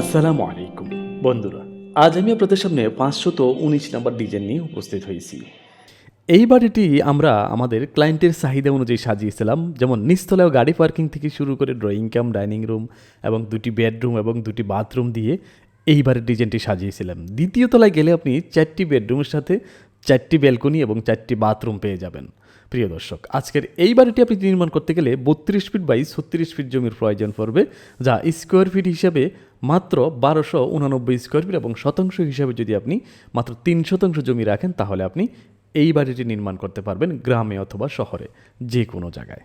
আসসালামু আলাইকুম। বন্ধুরা, আজ আমি আপনাদের সামনে পাঁচশত উনিশ নম্বর ডিজাইন নিয়ে উপস্থিত হয়েছি। এই বাড়িটি আমরা আমাদের ক্লায়েন্টের চাহিদা অনুযায়ী সাজিয়েছিলাম, যেমন নিচতলায় গাড়ি পার্কিং থেকে শুরু করে ড্রয়িং ক্যাম ডাইনিং রুম এবং দুটি বেডরুম এবং দুটি বাথরুম দিয়ে এই বাড়ির ডিজাইনটি সাজিয়েছিলাম। দ্বিতীয় তলায় গেলে আপনি চারটি বেডরুমের সাথে চারটি ব্যালকনি এবং চারটি বাথরুম পেয়ে যাবেন। প্রিয় দর্শক আজকের এই বাড়িটি আপনি নির্মাণ করতে গেলে বত্রিশ ফিট বাই ছত্রিশ ফিট জমির প্রয়োজন পড়বে যা স্কোয়ার ফিট হিসাবে মাত্র বারোশো উনানব্বই স্কোয়ার ফিট এবং শতাংশ হিসাবে যদি আপনি মাত্র তিন শতাংশ জমি রাখেন তাহলে আপনি এই বাড়িটি নির্মাণ করতে পারবেন গ্রামে অথবা শহরে যে কোনো জায়গায়।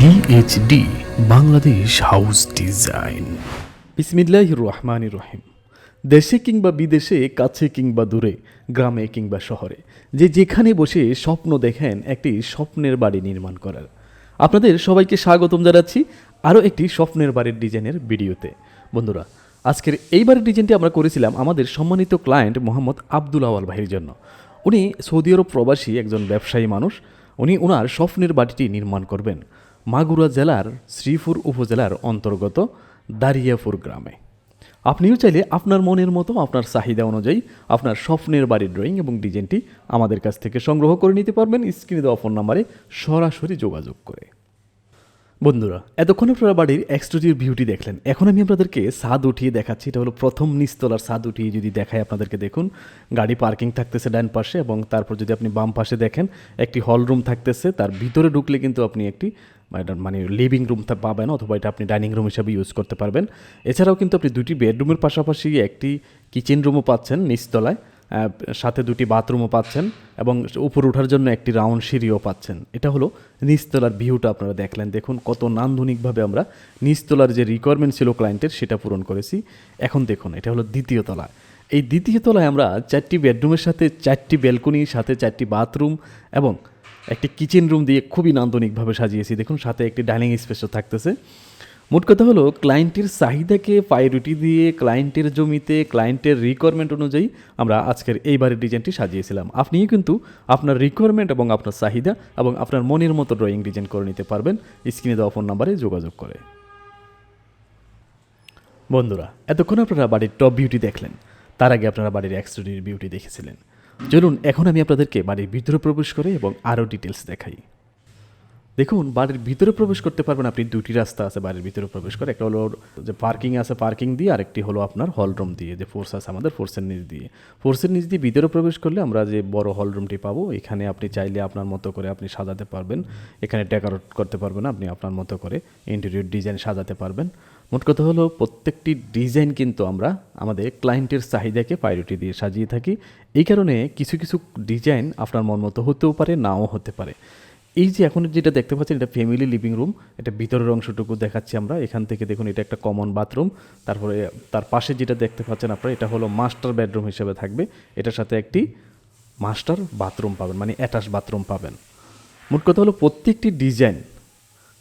বিএইচডি বাংলাদেশ হাউস ডিজাইন বিসমিল্লাহ রহমান রহিম। দেশে কিংবা বিদেশে, কাছে কিংবা দূরে, গ্রামে কিংবা শহরে, যে যেখানে বসে স্বপ্ন দেখেন একটি স্বপ্নের বাড়ি নির্মাণ করার। আপনাদের সবাইকে স্বাগতম জানাচ্ছি আরও একটি স্বপ্নের বাড়ির ডিজাইনের ভিডিওতে। বন্ধুরা, আজকের এই বাড়ির ডিজাইনটি আমরা করেছিলাম আমাদের সম্মানিত ক্লায়েন্ট মোহাম্মদ আব্দুল আওয়াল ভাইয়ের জন্য। উনি সৌদি আরব প্রবাসী একজন ব্যবসায়ী মানুষ। উনি ওনার স্বপ্নের বাড়িটি নির্মাণ করবেন মাগুরা জেলার শ্রীপুর উপজেলার অন্তর্গত দারিয়াপুর গ্রামে। আপনিও চাইলে আপনার মনের মতো, আপনার চাহিদা অনুযায়ী, আপনার স্বপ্নের বাড়ির ড্রয়িং এবং ডিজাইনটি আমাদের কাছ থেকে সংগ্রহ করে নিতে পারবেন। স্ক্রিনে দেওয়া ফোন নাম্বারে সরাসরি যোগাযোগ করে। বন্ধুরা, এতক্ষণ আপনারা বাড়ির এক্সটেরিয়র ভিউটি দেখলেন। এখন আমি আপনাদেরকে ছাদ উঠিয়ে দেখাচ্ছি। এটা হলো প্রথম নিচতলার ছাদ উঠিয়ে যদি দেখায় আপনাদেরকে দেখুন। গাড়ি পার্কিং থাকতেছে ডান পাশে এবং তারপর যদি আপনি বাম পাশে দেখেন, একটি হল রুম থাকতেছে। তার ভিতরে ঢুকলে কিন্তু আপনি একটি মানে লিভিং রুম পাবেন অথবা এটা আপনি ডাইনিং রুম হিসাবে ইউজ করতে পারবেন। এছাড়াও কিন্তু আপনি দুটি বেডরুমের পাশাপাশি একটি কিচেন রুমও পাচ্ছেন নিচতলায় সাথে দুটি বাথরুমও পাচ্ছেন এবং উপর ওঠার জন্য একটি রাউন্ড সিঁড়িও পাচ্ছেন। এটা হলো নিচতলার ভিউটা আপনারা দেখলেন। দেখুন কত নান্দনিকভাবে আমরা নিচতলার যে রিকোয়ারমেন্ট ছিল ক্লায়েন্টের সেটা পূরণ করেছি। এখন দেখুন, এটা হলো দ্বিতীয় তলা। এই দ্বিতীয় তলায় আমরা চারটি বেডরুমের সাথে চারটি ব্যালকনির সাথে চারটি বাথরুম এবং একটি কিচেন রুম দিয়ে খুবই নান্দনিকভাবে সাজিয়েছি। দেখুন, সাথে একটি ডাইনিং স্পেসও থাকতেছে। মোট কথা হলো ক্লায়েন্টের চাহিদাকে প্রায়োরিটি দিয়ে ক্লায়েন্টের জমিতে ক্লায়েন্টের রিকোয়ারমেন্ট অনুযায়ী আমরা আজকের এই বাড়ির ডিজাইনটি সাজিয়েছিলাম। আপনিও কিন্তু আপনার রিকোয়ারমেন্ট এবং আপনার চাহিদা এবং আপনার মনের মতো ড্রয়িং ডিজাইন করে নিতে পারবেন। স্ক্রিনে দেওয়া ফোন নাম্বারে যোগাযোগ করে। বন্ধুরা, এতক্ষণ আপনারা বাড়ির টপ বিউটি দেখলেন। তার আগে আপনারা বাড়ির এক্সটেরিয়র বিউটি দেখেছিলেন। চলুন, এখন আমি আপনাদেরকে বাড়ির ভিতরে প্রবেশ করে এবং আরও ডিটেলস দেখাই। দেখুন, বাড়ির ভিতরে প্রবেশ করতে পারবেন আপনি, দুটি রাস্তা আছে বাড়ির ভিতরে প্রবেশ করে, একটা হলো যে পার্কিং আছে পার্কিং দিয়ে, আরেকটি হলো আপনার হল রুম দিয়ে, যে ফোর্স আছে আমাদের ফোর্সের নিচ দিয়ে। ফোর্সের নিচ দিয়ে ভিতরে প্রবেশ করলে আমরা যে বড় হল রুমটি পাবো, এখানে আপনি চাইলে আপনার মতো করে আপনি সাজাতে পারবেন। এখানে ডেকোরেট করতে পারবেন আপনি আপনার মতো করে ইন্টেরিয়র ডিজাইন সাজাতে পারবেন। মোট কথা হলো, প্রত্যেকটি ডিজাইন কিন্তু আমরা আমাদের ক্লায়েন্টের চাহিদাকে প্রায়োরিটি দিয়ে সাজিয়ে থাকি। এই কারণে কিছু কিছু ডিজাইন আপনার মন মতো হতেও পারে, নাও হতে পারে। এই যে এখন যেটা দেখতে পাচ্ছেন, এটা ফ্যামিলি লিভিং রুম এটা ভিতরের অংশটুকু দেখাচ্ছি আমরা। এখান থেকে দেখুন, এটা একটা কমন বাথরুম তারপরে তার পাশে যেটা দেখতে পাচ্ছেন আপনারা, এটা হলো মাস্টার বেডরুম হিসেবে থাকবে। এটার সাথে একটি মাস্টার বাথরুম পাবেন মানে অ্যাটাচ বাথরুম পাবেন। মোট কথা হলো, প্রত্যেকটি ডিজাইন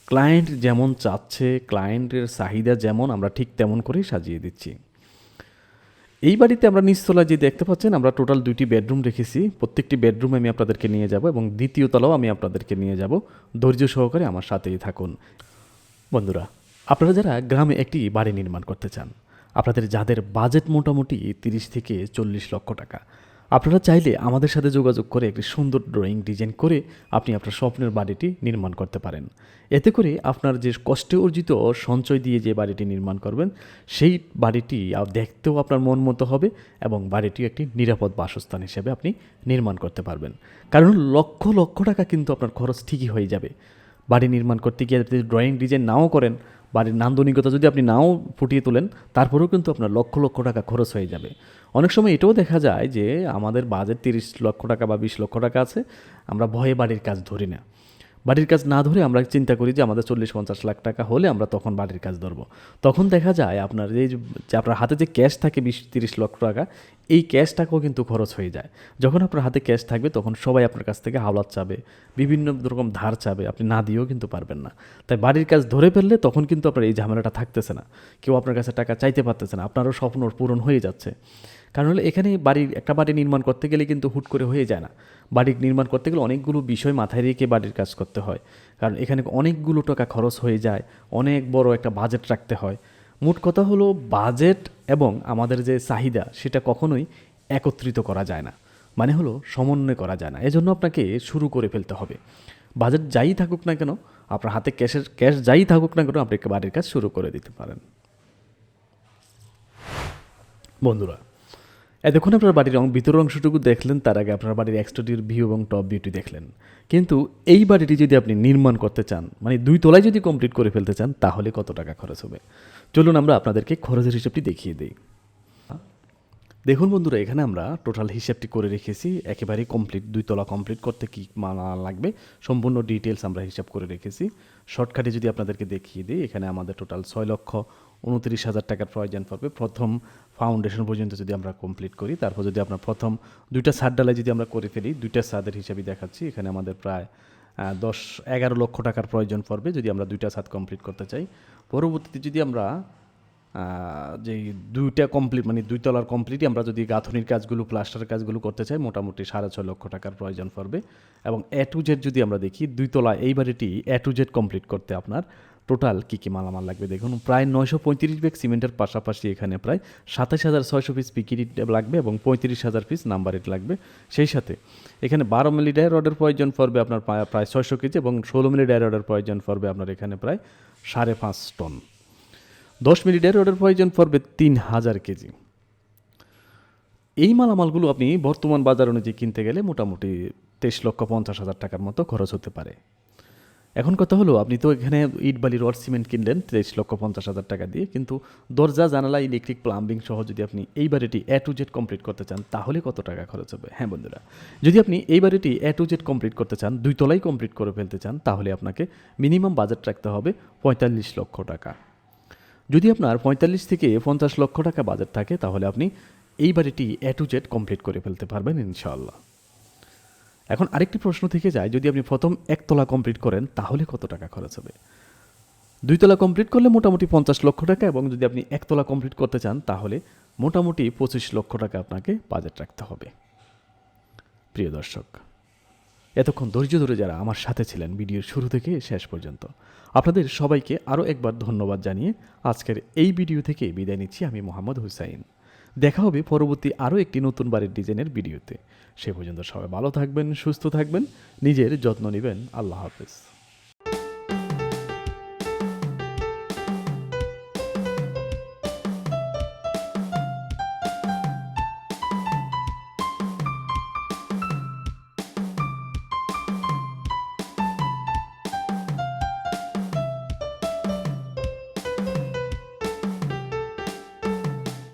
ক্লায়েন্ট যেমন চাচ্ছে, ক্লায়েন্টের চাহিদা যেমন, আমরা ঠিক তেমন করেই সাজিয়ে দিচ্ছি। এই বাড়িতে আমরা নিচতলায় যে দেখতে পাচ্ছেন, আমরা টোটাল দুইটি বেডরুম রেখেছি। প্রত্যেকটি বেডরুমে আমি আপনাদেরকে নিয়ে যাব এবং দ্বিতীয় তলাও আমি আপনাদেরকে নিয়ে যাব। ধৈর্য সহকারে আমার সাথেই থাকুন। বন্ধুরা, আপনারা যারা গ্রামে একটি বাড়ি নির্মাণ করতে চান, আপনাদের যাদের বাজেট মোটামুটি তিরিশ থেকে চল্লিশ লক্ষ টাকা আপনারা চাইলে আমাদের সাথে যোগাযোগ করে একটি সুন্দর ড্রয়িং ডিজাইন করে আপনি আপনার স্বপ্নের বাড়িটি নির্মাণ করতে পারেন। এতে করে আপনার যে কষ্টে অর্জিত সঞ্চয় দিয়ে যে বাড়িটি নির্মাণ করবেন, সেই বাড়িটি দেখতেও আপনার মন মতো হবে এবং বাড়িটি একটি নিরাপদ বাসস্থান হিসেবে আপনি নির্মাণ করতে পারবেন। কারণ লক্ষ লক্ষ টাকা কিন্তু আপনার খরচ ঠিকই হয়ে যাবে। বাড়ি নির্মাণ করতে গিয়ে যদি ড্রয়িং ডিজাইন নাও করেন বাড়ির নান্দনিকতা যদি আপনি নাও ফুটিয়ে তোলেন, তারপরেও কিন্তু আপনার লক্ষ লক্ষ টাকা খরচ হয়ে যাবে। অনেক সময় এটাও দেখা যায় যে আমাদের বাজেট তিরিশ লক্ষ টাকা বা বিশ লক্ষ টাকা আছে, আমরা ভয়ে বাড়ির কাজ ধরি না। বাড়ির কাজ না ধরে আমরা চিন্তা করি যে আমাদের চল্লিশ পঞ্চাশ লাখ টাকা হলে আমরা তখন বাড়ির কাজ ধরবো। তখন দেখা যায় আপনার এই যে আপনার হাতে যে ক্যাশ থাকে বিশ, তিরিশ লক্ষ টাকা, এই ক্যাশ টাকাও কিন্তু খরচ হয়ে যায়। যখন আপনার হাতে ক্যাশ থাকবে তখন সবাই আপনার কাছ থেকে হাওলাত চাবে, বিভিন্ন রকম ধার চাবে, আপনি না দিয়েও কিন্তু পারবেন না। তাই বাড়ির কাজ ধরে ফেললে তখন কিন্তু আপনার এই ঝামেলাটা থাকতেছে না। কেউ আপনার কাছে টাকা চাইতে পারতেছে না, আপনারও স্বপ্ন পূরণ হয়ে যাচ্ছে। কারণ হলো এখানে বাড়ির একটা বাড়ি নির্মাণ করতে গেলে কিন্তু হুট করে হয়ে যায় না। বাড়ি নির্মাণ করতে গেলে অনেকগুলো বিষয় মাথায় রেখে বাড়ির কাজ করতে হয়। কারণ এখানে অনেকগুলো টাকা খরচ হয়ে যায়, অনেক বড় একটা বাজেট রাখতে হয়। মোট কথা হলো বাজেট এবং আমাদের যে চাহিদা সেটা কখনোই একত্রিত করা যায় না। মানে হলো সমন্বয় করা যায় না। এজন্য আপনাকে শুরু করে ফেলতে হবে। বাজেট যাই থাকুক না কেন, আপনার হাতে ক্যাশের, ক্যাশ যাই থাকুক না কেন, আপনি বাড়ির কাজ শুরু করে দিতে পারেন। বন্ধুরা এতক্ষণ আপনার বাড়ির ভিতরের অংশটুকু দেখলেন, তার আগে আপনার বাড়ির এক্সটোরির ভিউ এবং টপ ভিউটি দেখলেন। কিন্তু এই বাড়িটি যদি আপনি নির্মাণ করতে চান মানে দুই তলায় যদি কমপ্লিট করে ফেলতে চান, তাহলে কত টাকা খরচ হবে? চলুন আমরা আপনাদেরকে খরচের হিসাবটি দেখিয়ে দিই। দেখুন বন্ধুরা, এখানে আমরা টোটাল হিসাবটি করে রেখেছি। একেবারে কমপ্লিট দুই তলা কমপ্লিট করতে কি মানা লাগবে, সম্পূর্ণ ডিটেলস আমরা হিসাব করে রেখেছি। শর্টকাটে যদি আপনাদেরকে দেখিয়ে দিই, এখানে আমাদের টোটাল ছয় লক্ষ উনত্রিশ হাজার টাকার প্রয়োজন পড়বে প্রথম ফাউন্ডেশন পর্যন্ত যদি আমরা কমপ্লিট করি। তারপর যদি আমরা প্রথম দুইটা ছাদ ডালাই যদি আমরা করে ফেলি, দুইটা সাদের হিসাবে দেখাচ্ছি। এখানে আমাদের প্রায় দশ, এগারো লক্ষ টাকার প্রয়োজন পড়বে যদি আমরা দুইটা ছাদ কমপ্লিট করতে চাই। পরবর্তীতে যদি আমরা যে দুইটা কমপ্লিট মানে দুই তলার কমপ্লিটই আমরা যদি গাঁথনির কাজগুলো প্লাস্টারের কাজগুলো করতে চাই, মোটামুটি সাড়ে ছয় লক্ষ টাকার প্রয়োজন পড়বে। এবং এ টু জেড যদি আমরা দেখি, দুই তলা এই বাড়িটি এ টু জেড কমপ্লিট করতে আপনার টোটাল কী কী মালামাল লাগবে দেখুন, প্রায় নয়শো পঁয়ত্রিশ ব্যাগ সিমেন্টের পাশাপাশি এখানে প্রায় সাতাশ হাজার ছয়শো পিস পিকিট লাগবে এবং পঁয়ত্রিশ হাজার পিস নাম্বার লাগবে। সেই সাথে এখানে বারো মিলি ডায় রডের প্রয়োজন পড়বে আপনার প্রায়- ছয়শো কেজি এবং ষোলো মিলি ডায় রডের প্রয়োজন পড়বে আপনার এখানে প্রায় সাড়ে পাঁচ টন দশ মিলি মিনিটের রোডের প্রয়োজন পড়বে তিন হাজার কেজি। এই মালামালগুলো আপনি বর্তমান বাজার অনুযায়ী কিনতে গেলে মোটামুটি তেইশ লক্ষ পঞ্চাশ হাজার টাকার মতো খরচ হতে পারে। এখন কথা হলো, আপনি তো এখানে ইট, বালি, রড, সিমেন্ট কিনলেন, তেইশ লক্ষ পঞ্চাশ হাজার টাকা দিয়ে, কিন্তু দরজা, জানালা, ইলেকট্রিক, প্লাম্বিং সহ যদি আপনি এই বাড়িটি এ টু জেড কমপ্লিট করতে চান, তাহলে কত টাকা খরচ হবে? হ্যাঁ বন্ধুরা, যদি আপনি এই বাড়িটি এ টু জেড কমপ্লিট করতে চান, দুই তলাই কমপ্লিট করে ফেলতে চান, তাহলে আপনাকে মিনিমাম বাজেট রাখতে হবে পঁয়তাল্লিশ লক্ষ টাকা। যদি আপনার পঁয়তাল্লিশ থেকে পঞ্চাশ লক্ষ টাকা বাজেট থাকে, তাহলে আপনি এই বাড়িটি এ টু জেড কমপ্লিট করে ফেলতে পারবেন, ইনশাআল্লাহ। এখন আরেকটি প্রশ্ন থেকে যায়, যদি আপনি প্রথম একতলা কমপ্লিট করেন, তাহলে কত টাকা খরচ হবে? দুইতলা কমপ্লিট করলে মোটামুটি পঞ্চাশ লক্ষ টাকা এবং যদি আপনি একতলা কমপ্লিট করতে চান, তাহলে মোটামুটি পঁচিশ লক্ষ টাকা আপনাকে বাজেট রাখতে হবে। প্রিয় দর্শক, এতক্ষণ ধৈর্য ধরে যারা আমার সাথে ছিলেন, ভিডিওর শুরু থেকে শেষ পর্যন্ত, আপনাদের সবাইকে আরও একবার ধন্যবাদ জানিয়ে আজকের এই ভিডিও থেকে বিদায় নিচ্ছি। আমি মোহাম্মদ হুসাইন। দেখা হবে পরবর্তী আরও একটি নতুন বাড়ির ডিজাইনের ভিডিওতে। সে পর্যন্ত সবাই ভালো থাকবেন, সুস্থ থাকবেন, নিজের যত্ন নেবেন। আল্লাহ হাফেজ।